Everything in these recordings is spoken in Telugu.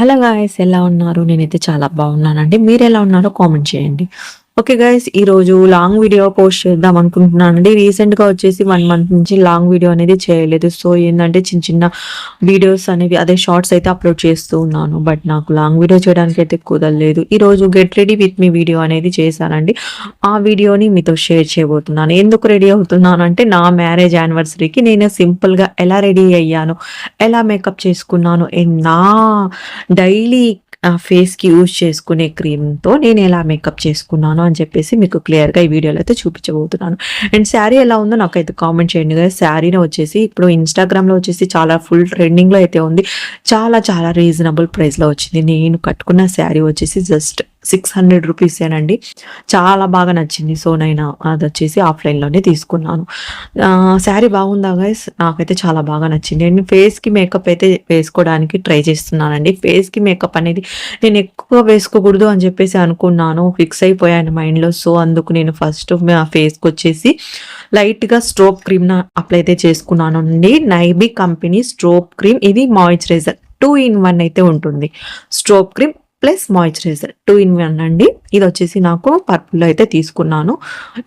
హలో గాయస్ ఎలా ఉన్నారు? నేనైతే చాలా బాగున్నానండి. మీరు ఎలా ఉన్నారో కామెంట్ చేయండి. ఓకే గైస్ ఈరోజు లాంగ్ వీడియో పోస్ట్ చేద్దాం అనుకుంటున్నానండి. రీసెంట్గా వచ్చేసి వన్ మంత్ నుంచి లాంగ్ వీడియో అనేది చేయలేదు. సో ఏంటంటే చిన్న చిన్న వీడియోస్ అనేవి అదే షార్ట్స్ అయితే అప్లోడ్ చేస్తూ ఉన్నాను. బట్ నాకు లాంగ్ వీడియో చేయడానికి అయితే కుదరలేదు. ఈరోజు get ready with me video అనేది చేశానండి. ఆ వీడియోని మీతో షేర్ చేయబోతున్నాను. ఎందుకు రెడీ అవుతున్నాను అంటే నా మ్యారేజ్ యానివర్సరీకి నేను సింపుల్గా ఎలా రెడీ అయ్యాను ఎలా మేకప్ చేసుకున్నాను నా డైలీ నా ఫేస్కి యూజ్ చేసుకునే క్రీమ్తో నేను ఎలా మేకప్ చేసుకున్నాను అని చెప్పేసి మీకు క్లియర్గా ఈ వీడియోలో అయితే చూపించబోతున్నాను. అండ్ శారీ ఎలా ఉందో నాకైతే కామెంట్ చేయండి కదా శారీని వచ్చేసి ఇప్పుడు ఇన్స్టాగ్రామ్లో వచ్చేసి చాలా ఫుల్ ట్రెండింగ్లో అయితే ఉంది. చాలా చాలా రీజనబుల్ ప్రైస్లో వచ్చింది. నేను కట్టుకున్న శారీ వచ్చేసి జస్ట్ సిక్స్ హండ్రెడ్ రూపీసేనండి చాలా బాగా నచ్చింది. సో నేను అది వచ్చేసి ఆఫ్లైన్లోనే తీసుకున్నాను. శారీ బాగుందా గైస్ నాకైతే చాలా బాగా నచ్చింది. నేను ఫేస్కి మేకప్ అయితే వేసుకోవడానికి ట్రై చేస్తున్నానండి. ఫేస్కి మేకప్ అనేది నేను ఎక్కువ వేసుకోకూడదు అని చెప్పేసి అనుకున్నాను. ఫిక్స్ అయిపోయాను మైండ్లో. సో అందుకు నేను ఫస్ట్ ఫేస్కి వచ్చేసి లైట్గా స్ట్రోప్ క్రీమ్ అప్లై అయితే చేసుకున్నాను అండి నైబీ కంపెనీ స్ట్రోప్ క్రీమ్. ఇది మాయిశ్చరైజర్. టూ ఇన్ వన్ అయితే ఉంటుంది. స్ట్రోప్ cream plus moisturiser. Two in one అండి. ఇది వచ్చేసి నాకు పర్పుల్ అయితే తీసుకున్నాను.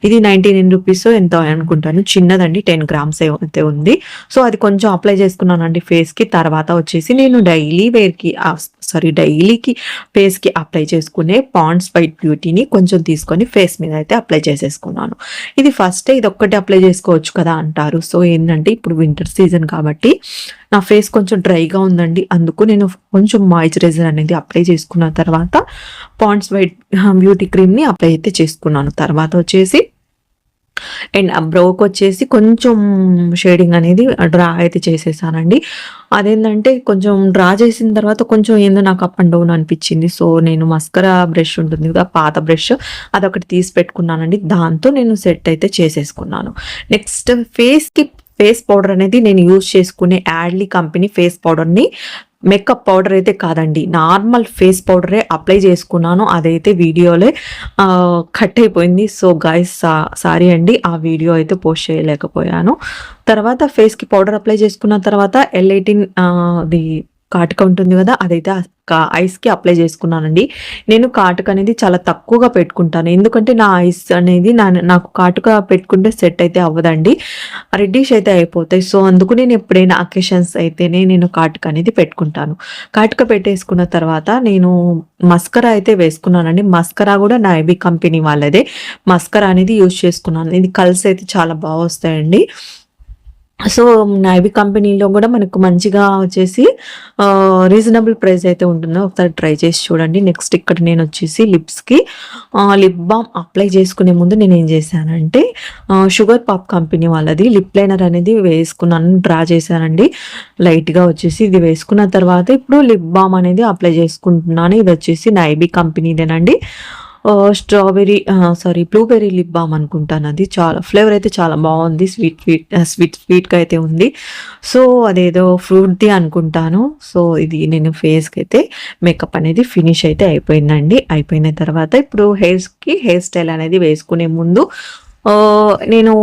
ఇది నైన్టీ నైన్ రూపీస్ ఎంత అనుకుంటాను. చిన్నదండి. టెన్ గ్రామ్స్ అయితే ఉంది. సో అది కొంచెం అప్లై చేసుకున్నానండి ఫేస్కి తర్వాత వచ్చేసి నేను డైలీ వేర్కి సారీ డైలీకి ఫేస్కి అప్లై చేసుకునే పాండ్స్ వైట్ బ్యూటీని కొంచెం తీసుకొని ఫేస్ మీద అయితే అప్లై చేసేసుకున్నాను. ఇది ఫస్ట్ ఇది ఒక్కటి అప్లై చేసుకోవచ్చు కదా అంటారు. సో ఏంటంటే ఇప్పుడు వింటర్ సీజన్ కాబట్టి నా ఫేస్ కొంచెం డ్రైగా ఉందండి. అందుకు నేను కొంచెం మాయిశ్చరైజర్ అనేది అప్లై చేసుకున్న తర్వాత పాండ్స్ వైట్ బ్యూటీ క్రీమ్ని అప్లై అయితే చేసుకున్నాను. తర్వాత వచ్చేసి అండ్ ఆ బ్రోక్ వచ్చేసి కొంచెం షేడింగ్ అనేది డ్రా అయితే చేసేసానండి. అదేంటంటే కొంచెం డ్రా చేసిన తర్వాత కొంచెం ఏందో నాకు అప్ అండ్ డౌన్ అనిపించింది. సో నేను మస్కరా బ్రష్ ఉంటుంది కదా పాత బ్రష్ అదొకటి తీసి పెట్టుకున్నానండి. దాంతో నేను సెట్ అయితే చేసేసుకున్నాను. నెక్స్ట్ ఫేస్కి ఫేస్ పౌడర్ అనేది నేను యూజ్ చేసుకునే యాడ్లీ కంపెనీ ఫేస్ పౌడర్ని మేకప్ పౌడర్ అయితే కాదండి. నార్మల్ ఫేస్ పౌడరే అప్లై చేసుకున్నాను. అదైతే వీడియోలే కట్ అయిపోయింది. సో గాయస్ సారీ అండి. ఆ వీడియో అయితే పోస్ట్ చేయలేకపోయాను. తర్వాత ఫేస్కి పౌడర్ అప్లై చేసుకున్న తర్వాత ఎల్ ఎయిటీన్ అది కాటుక ఉంటుంది కదా అదైతే ఐస్కి అప్లై చేసుకున్నానండి. నేను కాటుక అనేది చాలా తక్కువగా పెట్టుకుంటాను. ఎందుకంటే నా ఐస్ అనేది నా నాకు కాటుక పెట్టుకుంటే సెట్ అయితే అవ్వదండి. రెడ్డిష్ అయితే అయిపోతాయి. సో అందుకు నేను ఎప్పుడైనా అకేషన్స్ అయితేనే నేను కాటుక అనేది పెట్టుకుంటాను. కాటుక పెట్టేసుకున్న తర్వాత నేను మస్కరా అయితే వేసుకున్నానండి. మస్కరా కూడా నా ఐబీ కంపెనీ వాళ్ళదే. మస్కరా అనేది యూజ్ చేసుకున్నాను. ఇది కల్స్ అయితే చాలా బాగా వస్తాయండి. సో నైబీ కంపెనీలో కూడా మనకు మంచిగా వచ్చేసి రీజనబుల్ ప్రైస్ అయితే ఉంటుందో. ఒకసారి ట్రై చేసి చూడండి. నెక్స్ట్ ఇక్కడ నేను వచ్చేసి లిప్స్కి లిప్ బామ్ అప్లై చేసుకునే ముందు నేను ఏం చేశానంటే షుగర్ పాప్ కంపెనీ వాళ్ళది. లిప్ లైనర్ అనేది వేసుకున్నాను డ్రా చేశానండి. లైట్గా వచ్చేసి ఇది వేసుకున్న తర్వాత ఇప్పుడు లిప్ బామ్ అనేది అప్లై చేసుకుంటున్నాను. ఇది వచ్చేసి నైబీ కంపెనీదేనండి. Strawberry sorry blueberry lip balm అనుకుంటాను అది. చాలా ఫ్లేవర్ అయితే చాలా బాగుంది. స్వీట్ స్వీట్ స్వీట్ స్వీట్గా అయితే ఉంది. సో అదేదో ఫ్రూట్ది అనుకుంటాను. సో ఇది నేను ఫేస్కి అయితే మేకప్ అనేది ఫినిష్ అయితే అయిపోయిందండి. అయిపోయిన తర్వాత ఇప్పుడు హెయిర్స్కి హెయిర్ స్టైల్ అనేది వేసుకునే ముందు నేను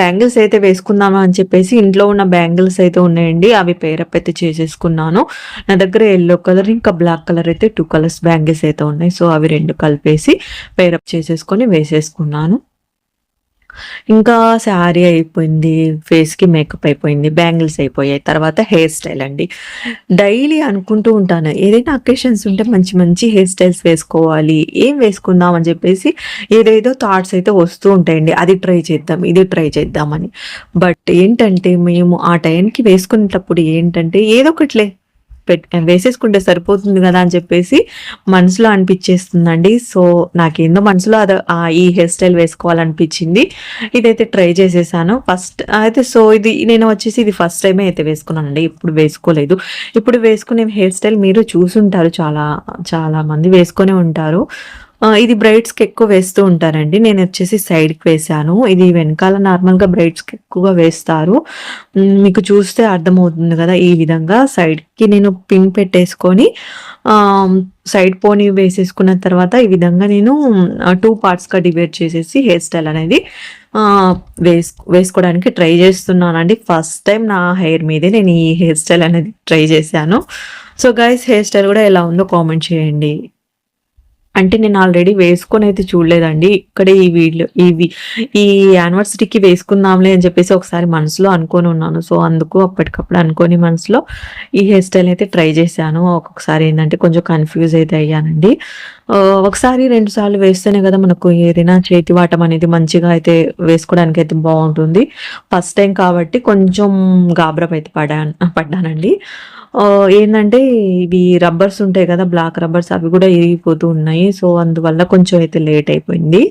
బ్యాంగిల్స్ అయితే వేసుకుందామా అని చెప్పేసి ఇంట్లో ఉన్న బ్యాంగిల్స్ అయితే ఉన్నాయండి. అవి పేరప్ అయితే చేసేసుకున్నాను. నా దగ్గర ఎల్లో కలర్ ఇంకా బ్లాక్ కలర్ అయితే టూ కలర్స్ బ్యాంగిల్స్ అయితే ఉన్నాయి. సో అవి రెండు కలిపేసి పేరప్ చేసేసుకొని వేసేసుకున్నాను. ఇంకా శారీ అయిపోయింది ఫేస్కి మేకప్ అయిపోయింది బ్యాంగిల్స్ అయిపోయాయి తర్వాత హెయిర్ స్టైల్ అండి. డైలీ అనుకుంటూ ఉంటాను ఏదైనా అకేషన్స్ ఉంటే మంచి మంచి హెయిర్ స్టైల్స్ వేసుకోవాలి ఏం వేసుకుందాం అని చెప్పేసి ఏదేదో థాట్స్ అయితే వస్తూ ఉంటాయండి. అది ట్రై చేద్దాం ఇది ట్రై చేద్దామని. బట్ ఏంటంటే మేము ఆ టైంకి వేసుకునేటప్పుడు ఏంటంటే ఏదో ఒకట్లే వేసేసుకుంటే సరిపోతుంది కదా అని చెప్పేసి మనసులో అనిపించేస్తుందండి. సో నాకేందో మనసులో అది ఈ హెయిర్ స్టైల్ వేసుకోవాలనిపించింది. ఇదైతే ట్రై చేసేసాను. ఫస్ట్ అయితే సో ఇది నేను వచ్చేసి ఇది ఫస్ట్ టైమే అయితే వేసుకున్నానండి. ఇప్పుడు వేసుకోలేదు. ఇప్పుడు వేసుకునే హెయిర్ స్టైల్ మీరు చూసుంటారు. చాలా చాలా మంది వేసుకొని ఉంటారు. ఇది బ్రైడ్స్కి ఎక్కువ వేస్తూ ఉంటారండి. నేను వచ్చేసి సైడ్కి వేసాను ఇది వెనకాల నార్మల్గా బ్రైడ్స్కి ఎక్కువగా వేస్తారు. మీకు చూస్తే అర్థమవుతుంది కదా ఈ విధంగా. సైడ్కి నేను పిన్ పెట్టేసుకొని సైడ్ పోని వేసేసుకున్న తర్వాత ఈ విధంగా నేను టూ పార్ట్స్గా డివైడ్ చేసేసి హెయిర్ స్టైల్ అనేది వేసు వేసుకోవడానికి ట్రై చేస్తున్నానండి. ఫస్ట్ టైం నా హెయిర్ మీదే నేను ఈ హెయిర్ స్టైల్ అనేది ట్రై చేశాను. సో గైస్ హెయిర్ స్టైల్ కూడా ఎలా ఉందో కామెంట్ చేయండి. అంటే నేను ఆల్రెడీ వేసుకొని అయితే చూడలేదండి. ఇక్కడే ఈ వీడియో ఇవి ఈ యానివర్సరీకి వేసుకుందాంలే అని చెప్పేసి ఒకసారి మనసులో అనుకొని ఉన్నాను. సో అందుకు అప్పటికప్పుడు అనుకొని మనసులో ఈ హెయిర్ స్టైల్ అయితే ట్రై చేశాను. ఒక్కొక్కసారి ఏంటంటే కొంచెం కన్ఫ్యూజ్ అయితే అయ్యానండి. ఒకసారి రెండు సార్లు వేస్తేనే కదా మనకు ఏదైనా చేతి వాటం అనేది మంచిగా అయితే వేసుకోవడానికి అయితే బాగుంటుంది. ఫస్ట్ టైం కాబట్టి కొంచెం గాబరం అయితే పడా పడ్డానండి. ఏంటంటే ఇవి రబ్బర్స్ ఉంటాయి కదా బ్లాక్ రబ్బర్స్ అవి కూడా ఇరిగిపోతూ ఉన్నాయి. సో అందువల్ల కొంచెం అయితే లేట్ అయిపోయింది.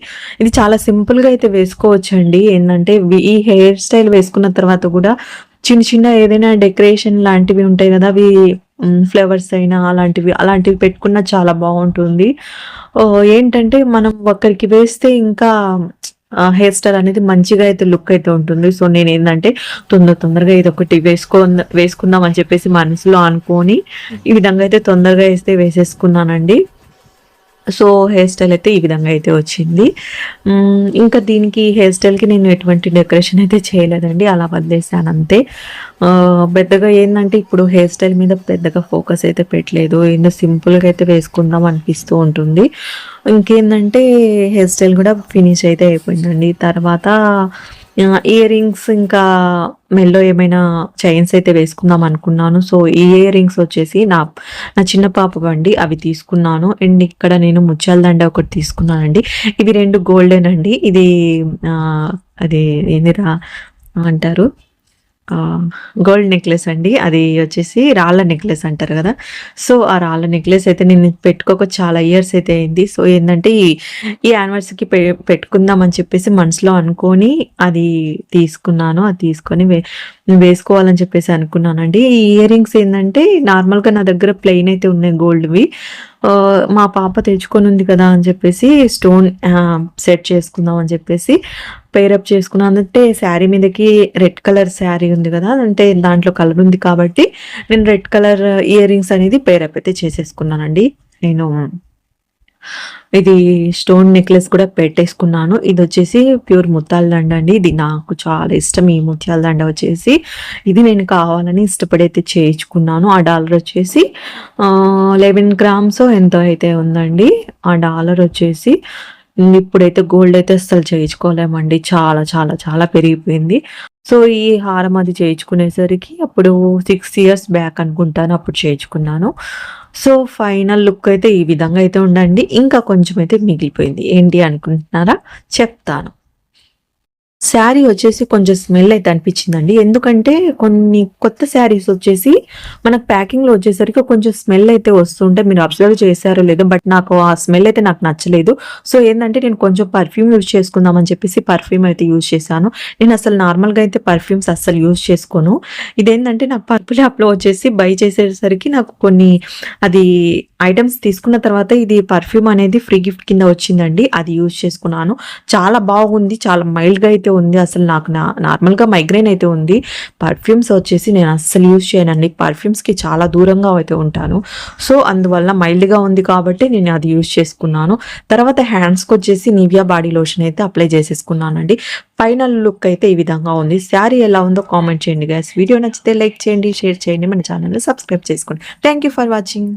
ఇది చాలా సింపుల్గా అయితే వేసుకోవచ్చండి. ఏంటంటే ఈ హెయిర్ స్టైల్ వేసుకున్న తర్వాత కూడా చిన్న చిన్న ఏదైనా డెకరేషన్ లాంటివి ఉంటాయి కదా అవి ఫ్లవర్స్ అయినా అలాంటివి అలాంటివి పెట్టుకున్నా చాలా బాగుంటుంది. ఏంటంటే మనం ఒకరికి వేస్తే ఇంకా హెయిర్ స్టైల్ అనేది మంచిగా అయితే లుక్ అయితే ఉంటుంది. సో నేను ఏంటంటే తొందర తొందరగా ఇది ఒకటి వేసుకో వేసుకుందాం అని చెప్పేసి మనసులో అనుకొని ఈ విధంగా అయితే తొందరగా వేస్తే వేసేసుకున్నానండి. సో హెయిర్ స్టైల్ అయితే ఈ విధంగా అయితే వచ్చింది. ఇంకా దీనికి హెయిర్ స్టైల్కి నేను ఎటువంటి డెకరేషన్ అయితే చేయలేదండి. అలా వదిలేసాను అంతే. పెద్దగా ఏంటంటే ఇప్పుడు హెయిర్ స్టైల్ మీద పెద్దగా ఫోకస్ అయితే పెట్టలేదు. ఏదో సింపుల్గా అయితే వేసుకుందాం అనిపిస్తూ ఉంటుంది. ఇంకేంటంటే హెయిర్ స్టైల్ కూడా ఫినిష్ అయితే అయిపోయిందండి. తర్వాత ఇయర్ రింగ్స్ ఇంకా మెల్లో ఏమైనా చైన్స్ అయితే వేసుకుందాం అనుకున్నాను. సో ఈ ఇయర్ రింగ్స్ వచ్చేసి నా నా చిన్న పాప అండి అవి తీసుకున్నాను. అండ్ ఇక్కడ నేను ముత్యాల దండ ఒకటి తీసుకున్నానండి. ఇవి రెండు గోల్డెన్ అండి. ఇది ఆ, అది ఏందిరా అంటారు? గోల్డ్ నెక్లెస్ అండి. అది వచ్చేసి రాళ్ళ నెక్లెస్ అంటారు కదా. సో ఆ రాళ్ళ నెక్లెస్ అయితే నేను పెట్టుకోక చాలా ఇయర్స్ అయితే అయింది. సో ఏంటంటే ఈ ఈ యానివర్సరీకి పె పెట్టుకుందాం అని చెప్పేసి మనసులో అనుకొని అది తీసుకున్నాను. అది తీసుకొని వే వేసుకోవాలని చెప్పేసి అనుకున్నానండి. ఈ ఇయర్ రింగ్స్ ఏంటంటే నార్మల్గా నా దగ్గర ప్లెయిన్ అయితే ఉన్నాయి గోల్డ్వి. మా పాప తెచ్చుకొని ఉంది కదా అని చెప్పేసి స్టోన్ సెట్ చేసుకుందాం అని చెప్పేసి పేరప్ చేసుకున్నాను అంటే శారీ మీదకి రెడ్ కలర్ శారీ ఉంది కదా అంటే దాంట్లో కలర్ ఉంది కాబట్టి నేను రెడ్ కలర్ ఇయర్ రింగ్స్ అనేది పేరప్ అయితే చేసేసుకున్నానండి. నేను ఇది స్టోన్ నెక్లెస్ కూడా పెట్టేసుకున్నాను. ఇది వచ్చేసి ప్యూర్ ముత్యాల దండ అండి. ఇది నాకు చాలా ఇష్టం ఈ ముత్యాల దండ వచ్చేసి. ఇది నేను కావాలని ఇష్టపడైతే చేయించుకున్నాను. ఆ డాలర్ వచ్చేసి లెవెన్ గ్రామ్స్ ఎంతో అయితే ఉందండి. ఆ డాలర్ వచ్చేసి ఇప్పుడైతే గోల్డ్ అయితే అస్సలు చేయించుకోలేమండి. చాలా చాలా చాలా పెరిగిపోయింది. సో ఈ హారం అది చేయించుకునేసరికి అప్పుడు సిక్స్ ఇయర్స్ బ్యాక్ అనుకుంటాను అప్పుడు చేయించుకున్నాను. సో ఫైనల్ లుక్ అయితే ఈ విధంగా అయితే ఉండండి. ఇంకా కొంచెం అయితే మిగిలిపోయింది. ఏంటి అనుకుంటున్నారా? చెప్తాను. శారీ వచ్చేసి కొంచెం స్మెల్ అయితే అనిపించిందండి. ఎందుకంటే కొన్ని కొత్త శారీస్ వచ్చేసి మనకు ప్యాకింగ్లో వచ్చేసరికి కొంచెం స్మెల్ అయితే వస్తుంటే మీరు అబ్జర్వ్ చేశారో లేదో బట్ నాకు ఆ స్మెల్ అయితే నాకు నచ్చలేదు. సో ఏంటంటే నేను కొంచెం పర్ఫ్యూమ్ యూజ్ చేసుకుందామని చెప్పేసి పర్ఫ్యూమ్ అయితే యూజ్ చేశాను. నేను అసలు నార్మల్గా అయితే పర్ఫ్యూమ్స్ అస్సలు యూజ్ చేసుకోను. ఇదేంటంటే నాకు పర్పుల్ యాప్లో వచ్చేసి బై చేసేసరికి నాకు కొన్ని అది ఐటమ్స్ తీసుకున్న తర్వాత ఇది పర్ఫ్యూమ్ అనేది ఫ్రీ గిఫ్ట్ కింద వచ్చిందండి. అది యూజ్ చేసుకున్నాను. చాలా బాగుంది. చాలా మైల్డ్గా అయితే ఉంది అసలు నాకు నా నార్మల్గా మైగ్రేన్ అయితే ఉంది. పర్ఫ్యూమ్స్ వచ్చేసి నేను అస్సలు యూజ్ చేయనండి పర్ఫ్యూమ్స్కి చాలా దూరంగా అయితే ఉంటాను. సో అందువల్ల మైల్డ్గా ఉంది కాబట్టి నేను అది యూజ్ చేసుకున్నాను. తర్వాత హ్యాండ్స్కి వచ్చేసి నివియా బాడీ లోషన్ అయితే అప్లై చేసేసుకున్నానండి. ఫైనల్ లుక్ అయితే ఈ విధంగా ఉంది. శారీ ఎలా ఉందో కామెంట్ చేయండి గ్యాస్ వీడియో నచ్చితే లైక్ చేయండి షేర్ చేయండి. మన ఛానల్ని సబ్స్క్రైబ్ చేసుకోండి. Thank you for watching.